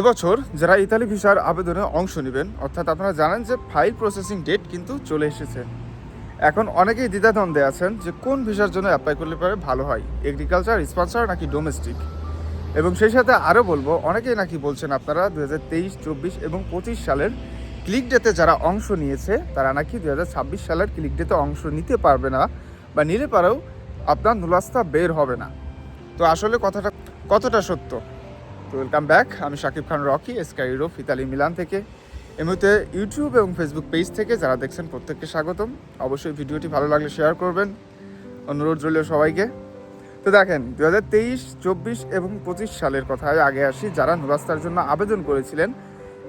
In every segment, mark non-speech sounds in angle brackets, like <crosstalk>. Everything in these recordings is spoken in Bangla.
এবছর যারা ইতালি ভিসার আবেদনে অংশ নেবেন, অর্থাৎ আপনারা জানেন যে ফাইল প্রসেসিং ডেট কিন্তু চলে এসেছে। এখন অনেকেই দ্বিধাদ্বন্দ্বে আছেন যে কোন ভিসার জন্য অ্যাপ্লাই করলে পরে ভালো হয় এগ্রিকালচার স্পন্সর নাকি ডোমেস্টিক এবং সেই সাথে আরও বলব, অনেকেই নাকি বলছেন আপনারা দু হাজার তেইশ, চব্বিশ এবং পঁচিশ সালের ক্লিক ডেতে যারা অংশ নিয়েছে, তারা নাকি দু হাজার ছাব্বিশ সালের ক্লিক ডেতে অংশ নিতে পারবে না বা নিলে পারেও আপনার নুলাস্তা বের হবে না। তো আসলে কথাটা কতটা সত্য? তো ওয়েলকাম ব্যাক আমি শাকিব খান রকি এসকাইরো ফিতালি মিলান থেকে। এই মুহূর্তে ইউটিউব এবং ফেসবুক পেজ থেকে যারা দেখছেন প্রত্যেককে স্বাগতম। অবশ্যই ভিডিওটি ভালো লাগলে শেয়ার করবেন। অনুরোধ রইল সবাইকে। তো দেখেন দু হাজার তেইশ, চব্বিশ এবং পঁচিশ সালের কথায় আগে আসি। যারা নুরাস্তার জন্য আবেদন করেছিলেন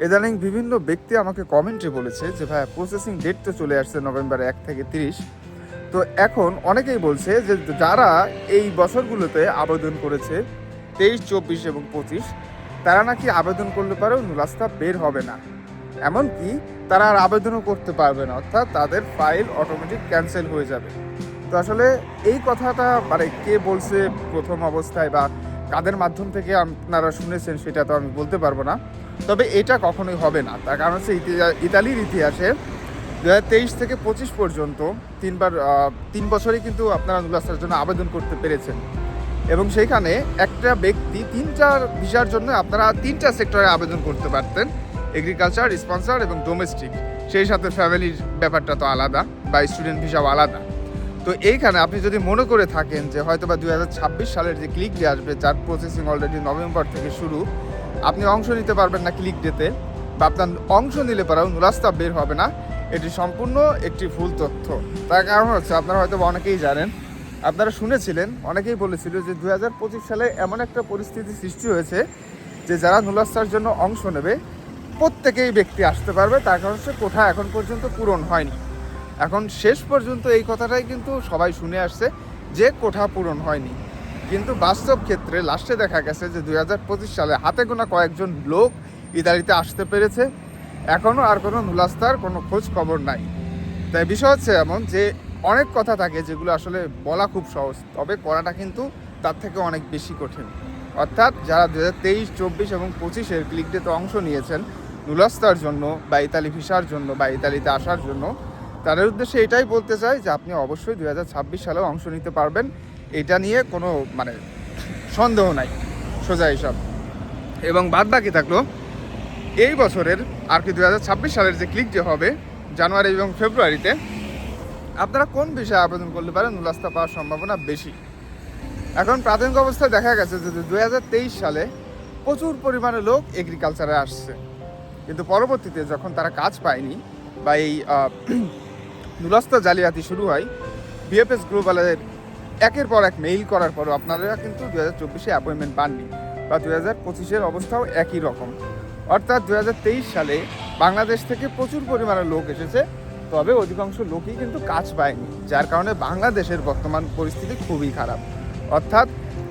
ইদানিং বিভিন্ন ব্যক্তি আমাকে কমেন্টে বলেছে যে ভাই প্রসেসিং ডেট তো চলে আসছে নভেম্বর এক থেকে তিরিশ। তো এখন অনেকেই বলছে যে, যারা এই বছরগুলোতে আবেদন করেছে তেইশ, চব্বিশ এবং পঁচিশ, তারা নাকি আবেদন করলে পারেও নুলাস্তা বের হবে না। এমনকি তারা আর আবেদনও করতে পারবে না, অর্থাৎ তাদের ফাইল অটোমেটিক ক্যান্সেল হয়ে যাবে। তো আসলে এই কথাটা মানে কে বলছে, প্রথম অবস্থায় বা কাদের মাধ্যম থেকে আপনারা শুনেছেন সেটা তো আমি বলতে পারব না। তবে এটা কখনোই হবে না। তার কারণ হচ্ছে ইতি- ইতালির ইতিহাসে দু তেইশ থেকে পঁচিশ পর্যন্ত তিনবার তিন বছরই কিন্তু আপনারা নুলাস্তার জন্য আবেদন করতে পেরেছেন। এবং সেইখানে একটা ব্যক্তি তিনটা ভিসার জন্য আপনারা তিনটা সেক্টরে আবেদন করতে পারতেন। এগ্রিকালচার স্পন্সর এবং ডোমেস্টিক সেই সাথে ফ্যামিলির ব্যাপারটা তো আলাদা বা স্টুডেন্ট ভিসাও আলাদা। তো এইখানে আপনি যদি মনে করে থাকেন যে হয়তো বা দু হাজার ছাব্বিশ সালের যে ক্লিক ডে আসবে, যার প্রসেসিং অলরেডি নভেম্বর থেকে শুরু, আপনি অংশ নিতে পারবেন না ক্লিক ডেতে বা আপনার অংশ নিলে পরেও নুরাস্তা বের হবে না। এটি সম্পূর্ণ একটি ভুল তথ্য। তার কারণ হচ্ছে আপনারা হয়তো অনেকেই জানেন আপনারা শুনেছিলেন, অনেকেই বলেছিল যে দু হাজার পঁচিশ সালে এমন একটা পরিস্থিতি সৃষ্টি হয়েছে যে যারা নুলাস্তার জন্য অংশ নেবে, প্রত্যেকেই ব্যক্তি আসতে পারবে। তার কারণ হচ্ছে কোঠা এখন পর্যন্ত পূরণ হয়নি। এখন শেষ পর্যন্ত এই কথাটাই কিন্তু সবাই শুনে আসছে যে কোঠা পূরণ হয়নি। কিন্তু বাস্তব ক্ষেত্রে লাস্টে দেখা গেছে যে দু হাজার পঁচিশ সালে হাতে গোনা কয়েকজন লোক ইতালিতে আসতে পেরেছে। এখনও আর কোনো নুলাস্তার কোনো খোঁজ খবর নাই। তাই বিষয় হচ্ছে এমন যে অনেক কথা থাকে যেগুলো আসলে বলা খুব সহজ, তবে করাটা কিন্তু তার থেকে অনেক বেশি কঠিন। অর্থাৎ যারা দু হাজার তেইশ, চব্বিশ এবং পঁচিশের ক্লিক ডেতে অংশ নিয়েছেন, নুলাস্তার জন্য বা ইতালি ভিসার জন্য বা ইতালিতে আসার জন্য, তাদের উদ্দেশ্যে এটাই বলতে চাই যে আপনি অবশ্যই দু হাজার ছাব্বিশ সালেও অংশ নিতে পারবেন। এটা নিয়ে কোনো মানে সন্দেহ নাই, সোজা হিসাব। এবং বাদ বাকি থাকল, এই বছরের আর কি দু হাজার ছাব্বিশ সালের যে ক্লিক যে হবে, জানুয়ারি এবং ফেব্রুয়ারিতে আপনারা কোন বিষয়ে আবেদন করলে পারেন? নুলাস্তা পাওয়ার সম্ভাবনা বেশি। এখন প্রাথমিক অবস্থায় দেখা গেছে যে দু হাজার তেইশ সালে প্রচুর পরিমাণে লোক এগ্রিকালচারে আসছে। কিন্তু পরবর্তীতে যখন তারা কাজ পায়নি বা এই <clears throat> নুলাস্তা জালিয়াতি শুরু হয় বিএফএস গ্লোবালের একের পর এক মেইল করার পরও আপনারা কিন্তু দু হাজার চব্বিশে অ্যাপয়েন্টমেন্ট পাননি বা দু হাজার পঁচিশের অবস্থাও একই রকম। অর্থাৎ দু হাজার তেইশ সালে বাংলাদেশ থেকে প্রচুর পরিমাণে লোক এসেছে তবে অধিকাংশ লোকই কিন্তু কাজ পায়নি, যার কারণে বাংলাদেশের বর্তমান পরিস্থিতি খুবই খারাপ। অর্থাৎ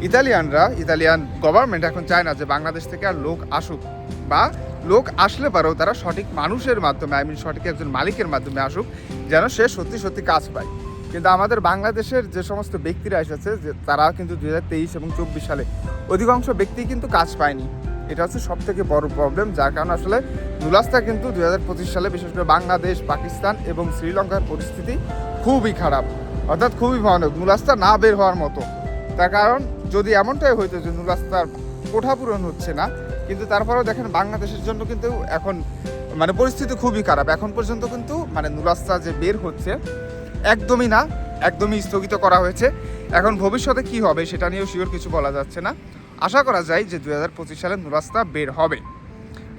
ইতালিয়ানরা, ইতালিয়ান গভর্নমেন্ট এখন চায় না যে বাংলাদেশ থেকে আর লোক আসুক, বা লোক আসলে পারেও তারা সঠিক মানুষের মাধ্যমে আই মিন সঠিক একজন মালিকের মাধ্যমে আসুক, যেন সে সত্যি সত্যি কাজ পায়। কিন্তু আমাদের বাংলাদেশের যে সমস্ত ব্যক্তিরা এসেছে, যে তারা কিন্তু দু হাজার তেইশ এবং চব্বিশ সালে অধিকাংশ ব্যক্তি কিন্তু কাজ পায়নি। এটা হচ্ছে সব থেকে বড় প্রবলেম যার কারণে আসলে নুলাস্তা কিন্তু দুই হাজার পঁচিশ সালে, বিশেষ করে বাংলাদেশ, পাকিস্তান এবং শ্রীলঙ্কার পরিস্থিতি খুবই খারাপ। অর্থাৎ খুবই ভয়ানক। নুলাস্তা না বের হওয়ার মতো। তার কারণ, যদি এমনটাই হইতো যে নুলাস্তার কোঠা পূরণ হচ্ছে না, কিন্তু তারপরেও দেখেন বাংলাদেশের জন্য কিন্তু এখন মানে পরিস্থিতি খুবই খারাপ। এখন পর্যন্ত কিন্তু মানে নুলাস্তা যে বের হচ্ছে, একদমই না, একদমই স্থগিত করা হয়েছে। এখন ভবিষ্যতে কি হবে, সেটা নিয়েও শিওর কিছু বলা যাচ্ছে না। আশা করা যায় যে দু হাজার পঁচিশ সালে নুরাস্তা বের হবে।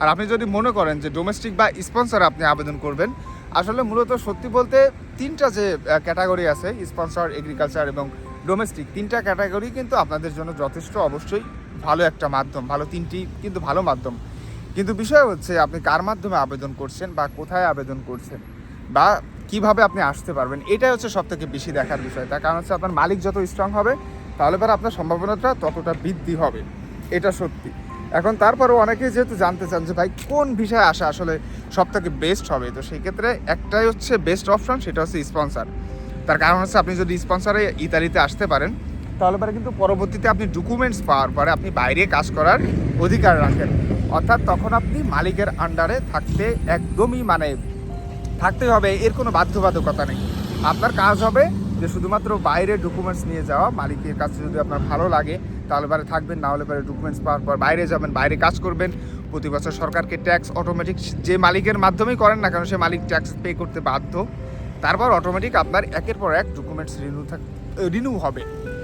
আর আপনি যদি মনে করেন যে ডোমেস্টিক বা স্পন্সর আপনি আবেদন করবেন, আসলে মূলত সত্যি বলতে তিনটা যে ক্যাটাগরি আছে স্পন্সর এগ্রিকালচার এবং ডোমেস্টিক তিনটা ক্যাটাগরি কিন্তু আপনাদের জন্য যথেষ্ট অবশ্যই ভালো একটা মাধ্যম, ভালো তিনটি কিন্তু ভালো মাধ্যম। কিন্তু বিষয় হচ্ছে আপনি কার মাধ্যমে আবেদন করছেন বা কোথায় আবেদন করছেন বা কীভাবে আপনি আসতে পারবেন, এটাই হচ্ছে সব থেকে বেশি দেখার বিষয়। তার কারণ হচ্ছে আপনার মালিক যত স্ট্রং হবে, তাহলে পরে আপনার সম্ভাবনাটা ততটা বৃদ্ধি হবে, এটা সত্যি। এখন তারপরেও অনেকেই যেহেতু জানতে চান যে ভাই কোন বিষয়ে আসা আসলে সব থেকে বেস্ট হবে, তো সেই ক্ষেত্রে একটাই হচ্ছে বেস্ট অপশন সেটা হচ্ছে স্পন্সার তার কারণ হচ্ছে আপনি যদি স্পন্সারে ইতালিতে আসতে পারেন, তাহলে পরে কিন্তু পরবর্তীতে আপনি ডকুমেন্টস পাওয়ার পরে আপনি বাইরে কাজ করার অধিকার রাখেন। অর্থাৎ তখন আপনি মালিকের আন্ডারে থাকতে একদমই মানে থাকতে হবে, এর কোনো বাধ্যবাধকতা নেই। আপনার কাজ হবে যে শুধুমাত্র বাইরে ডকুমেন্টস নিয়ে যাওয়া, মালিকের কাছে যদি আপনার ভালো লাগে তাহলে পরে থাকবেন, না হলে পরে ডকুমেন্টস পাওয়ার পর বাইরে যাবেন, বাইরে কাজ করবেন। প্রতি বছর সরকারকে ট্যাক্স অটোমেটিক যে মালিকের মাধ্যমেই করেন না কেন, সে মালিক ট্যাক্স পে করতে বাধ্য। তারপর অটোমেটিক আপনার একের পর এক ডকুমেন্টস রিনিউ থাক রিনিউ হবে।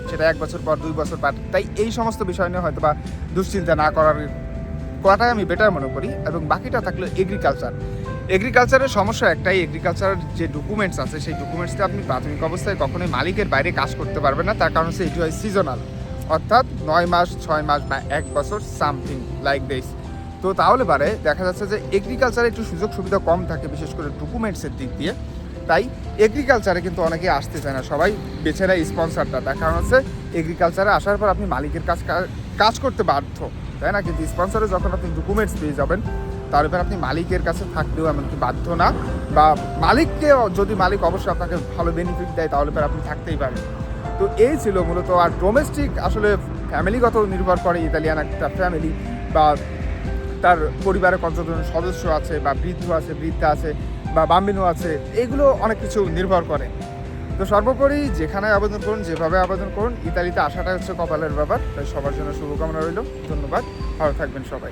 সেটা এক বছর পর, দুই বছর পর। তাই এই সমস্ত বিষয় নিয়ে হয়তো বা দুশ্চিন্তা না করার করাটাই আমি বেটার মনে করি। এবং বাকিটা থাকল এগ্রিকালচার এগ্রিকালচারের সমস্যা একটাই এগ্রিকালচারের যে ডকুমেন্টস আছে, সেই ডকুমেন্টসটা আপনি প্রাথমিক অবস্থায় কখনোই মালিকের বাইরে কাজ করতে পারবেন না। তার কারণ হচ্ছে, এটি হয় সিজনাল অর্থাৎ নয় মাস, ছয় মাস বা এক বছর সামথিং লাইক দিস তো তাহলে পারে, দেখা যাচ্ছে যে এগ্রিকালচারে একটু সুযোগ সুবিধা কম থাকে, বিশেষ করে ডকুমেন্টসের দিক দিয়ে। তাই এগ্রিকালচারে কিন্তু অনেকে আসতে চায় না, সবাই বেছে নেয় স্পন্সারটা তার কারণ হচ্ছে এগ্রিকালচারে আসার পর আপনি মালিকের কাজ কাজ করতে বাধ্য, তাই না? কিন্তু স্পন্সরে যখন আপনি ডকুমেন্টস পেয়ে যাবেন, তার উপর আপনি মালিকের কাছে থাকলেও এমনকি বাধ্য না। বা মালিককে যদি মালিক অবশ্যই আপনাকে ভালো বেনিফিট দেয়, তাহলে পর আপনি থাকতেই পারেন। তো এই ছিল মূলত আর ডোমেস্টিক আসলে ফ্যামিলিগত নির্ভর করে ইতালিয়ান একটা ফ্যামিলি বা তার পরিবারে কতজন সদস্য আছে বা বৃদ্ধ আছে, বৃদ্ধা আছে বা বাম্বিনু আছে, এগুলো অনেক কিছু নির্ভর করে। তো সর্বোপরি যেখানে আবেদন করুন, যেভাবে আবেদন করুন, ইতালিতে আসাটা হচ্ছে কপালের ব্যাপার। তাই সবার জন্য শুভকামনা রইল। ধন্যবাদ। ভালো থাকবেন সবাই।